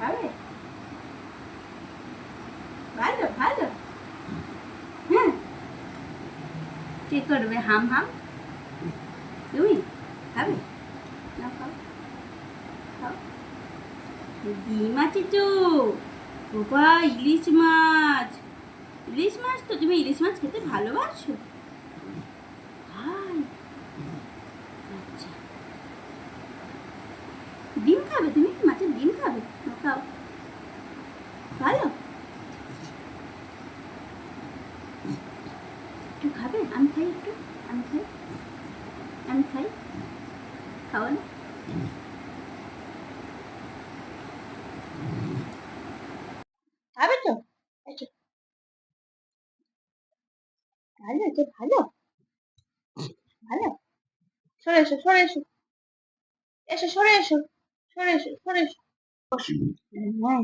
খাবে ভালো ভালো। হ্যাঁ। কি করবে, হাম হাম? তুমি খাবে না খাও খাও ডিম আছে তো। বাবা ইলিশ মাছ। ইলিশ মাছ তো তুমি ইলিশ মাছ খেতে ভালোবাসো। আচ্ছা। ডিম খাবে তুমি মাছের ডিম খাবে না খাও ভালো একটু খাবে? আমি খাই একটু? আমি খাই? আমি খাই? খাও না? খাবে তো? ভালো তো ভালো। ভালো। সরে এসো সরে এসো। এসো সরে এসো। সরে এসো সরে এসো। হ্যাঁ।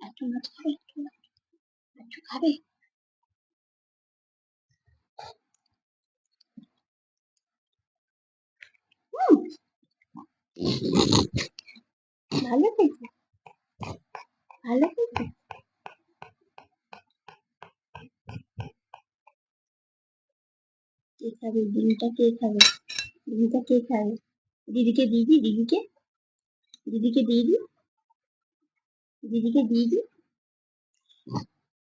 একটু মাছ খাবে? একটু মাছ। একটু খাবে ভালো খেয়েছে ভালো খেয়েছে কে খাবে ডিমটা কে খাবে ডিমটা কে খাবে দিদিকে দিয়ে দি দিদিকে দিদিকে দিয়ে দি দিদিকে দিয়ে দি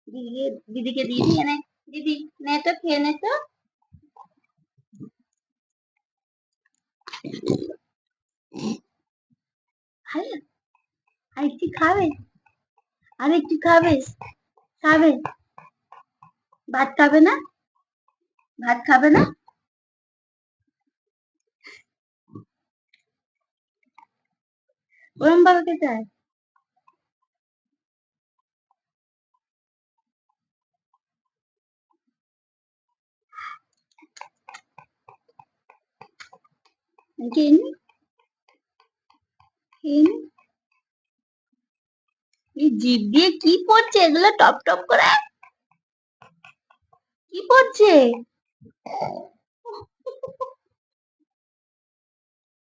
দিদিকে দিদিকে দিয়ে দি এনে, দিদি নে তো, খেয়ে নে তো। আর একটু খাবে? আর একটু খাবে? খাবে? ভাত খাবে না? ভাত খাবে না? ওরম ভাবে খেতে হয়। খেয়ে in এই জিভ দিয়ে কি পড়ছে? এগুলো টপ টপ করে? কি পড়ছে?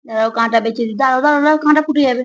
দাঁড়াও, কাঁটা বেঁচে দিই দাঁড়াও দাঁড়াও দাঁড়াও, কাঁটা ফুটে যাবে।